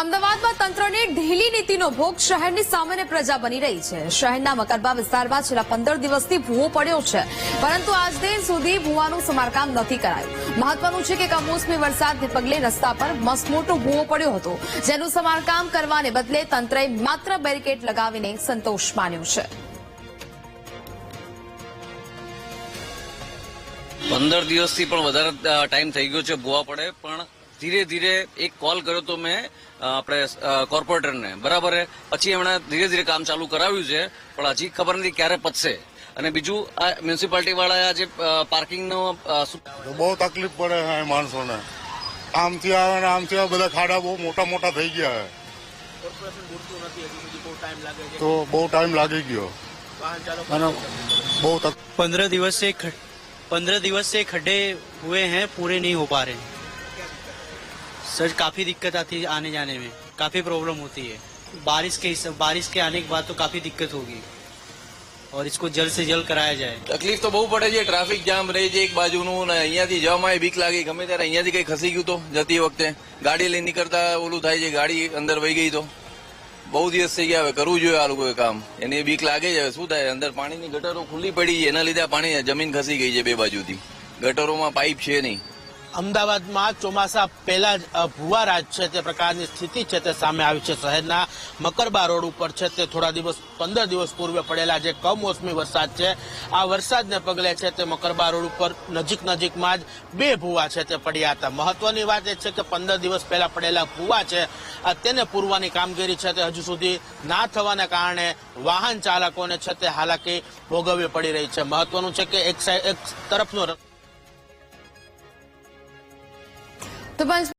અમદાવાદમાં તંત્રની ઢીલી નીતિનો ભોગ શહેરની સામાન્ય પ્રજા બની રહી છે. શહેરના મકરબા વિસ્તારમાં છેલ્લા પંદર દિવસથી ભૂવો પડ્યો છે. પરંતુ આજ દિન સુધી ભૂવાનું સમારકામ નથી કરાયું. મહત્વનું છે કે કમોસમી વરસાદને પગલે રસ્તા પર મસમોટો ભૂવો પડ્યો હતો. જેનું સમારકામ કરવાને બદલે તંત્રએ માત્ર બેરિકેડ લગાવીને સંતોષ માન્યો છે. પંદર દિવસથી પણ વધારે ટાઈમ થઈ ગયો છે ભૂવા પડે. પણ ધીરે ધીરે એક કોલ કર્યો તો મેં આપણે અ, કોર્પોરેટરને બરાબર હે? પછી એમણે ધીરે ધીરે કામ ચાલુ કરાવ્યું છે પણ હજી ખબર નથી ક્યારે પતશે અને બીજું આ મ્યુનિસિપાલિટી વાળાએ આજે પાર્કિંગનો શું તો બહુ તકલીફ પડે છે અહીં માણસોને આમથી આવે ને આમથી આવે બધા ખાડા બહુ મોટા મોટા થઈ ગયા છે તો બહુ ટાઈમ લાગી ગયો અને બહુ તક पंद्रह दिवस से ख- पंद्रह दिवस से खड्डे हुए हैं पूरे नहीं हो पा रहे हैं सर काफी दिक्कत आती है आने जाने में काफी प्रॉब्लम होती है बारिश के हिसाब- बारिश के आने के बाद तो काफी दिक्कत होगी और इसको जल्द से जल्द कराया जाए તકલીફ તો બહુ પડે છે ટ્રાફિક જામ રહે છે એક બાજુનું ને અહીંયાથી જવામાં બીક લાગી ગમે ત્યારે અહીંયાથી કઈ ખસી ગયું તો જતી વખતે ગાડી લઈને નીકળતા ઓલું થાય છે ગાડી અંદર વહી ગઈ તો બહુ દિવસ થઈ ગયા હવે કરવું જોઈએ આ લોકોએ કામ એની બીક લાગે છે હવે શું થાય અંદર પાણીની ગટરો ખુલ્લી પડી છે એના લીધે આ પાણી જમીન ખસી ગઈ છે બે બાજુથી ગટરોમાં પાઇપ છે નહીં અમદાવાદમાં ચોમાસા પહેલા જ ભુવારાજ છે તે પ્રકારની સ્થિતિ છે તે સામે આવી છે. શહેરના મકરબા રોડ ઉપર છે તે થોડા દિવસ, પંદર દિવસ પૂર્વે પડેલા જે કમોસમી વરસાદ છે, આ વરસાદને પગલે છે તે મકરબા રોડ ઉપર નજીક નજીકમાં જ બે ભૂવા છે તે પડ્યા હતા. મહત્વની વાત એ છે કે પંદર દિવસ પહેલા પડેલા ભૂવા છે તેને પૂરવાની કામગીરી છે તે હજુ સુધી ના થવાના કારણે વાહન ચાલકોને છે તે હાલાકી ભોગવવી પડી રહી છે. મહત્વનું છે કે એક સાઈડ એક તરફનો તો પંચ